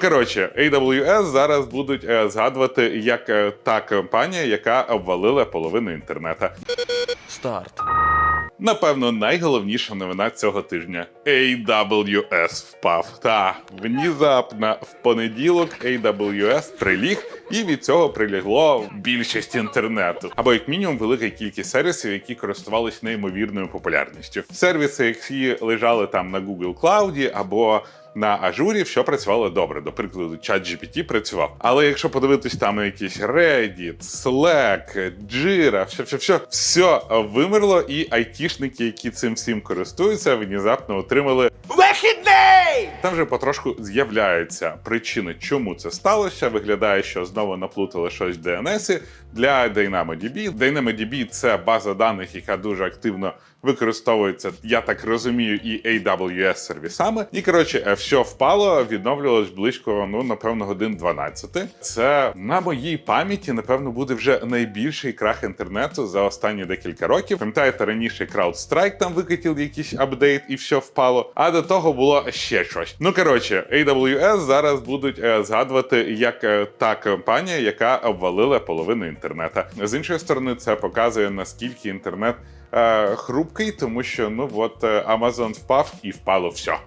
коротше, AWS зараз будуть е, згадувати як е, та компанія, яка обвалила половину інтернета. Старт. Напевно, найголовніша новина цього тижня. AWS впав. Та внезапно в понеділок AWS приліг, і від цього прилягло більшість інтернету. Або як мінімум велика кількість сервісів, які користувались неймовірною популярністю. Сервіси, які лежали там на Google Cloud або на ажурі все працювало добре. До прикладу, ChatGPT працював. Але якщо подивитись там якісь Reddit, Slack, Jira, все, все, все, все вимерло, і айтішники, які цим всім користуються, внезапно отримали Вихідний! Там вже потрошку з'являються причини, чому це сталося. Виглядає, що знову наплутали щось в DNS для DynamoDB. DynamoDB – це база даних, яка дуже активно використовується, я так розумію, і AWS сервісами. І коротше, все впало, відновлювалось близько, ну напевно, годин 12. Це на моїй пам'яті, напевно, буде вже найбільший крах інтернету за останні декілька років. Пам'ятаєте, раніше CrowdStrike там викатив якийсь апдейт і все впало. А до того було ще щось. Ну коротше, AWS зараз будуть е, згадувати як е, та компанія, яка обвалила половину інтернета. З іншої сторони, це показує наскільки інтернет е, хрупкий, тому що ну от е, Amazon впав і впало все.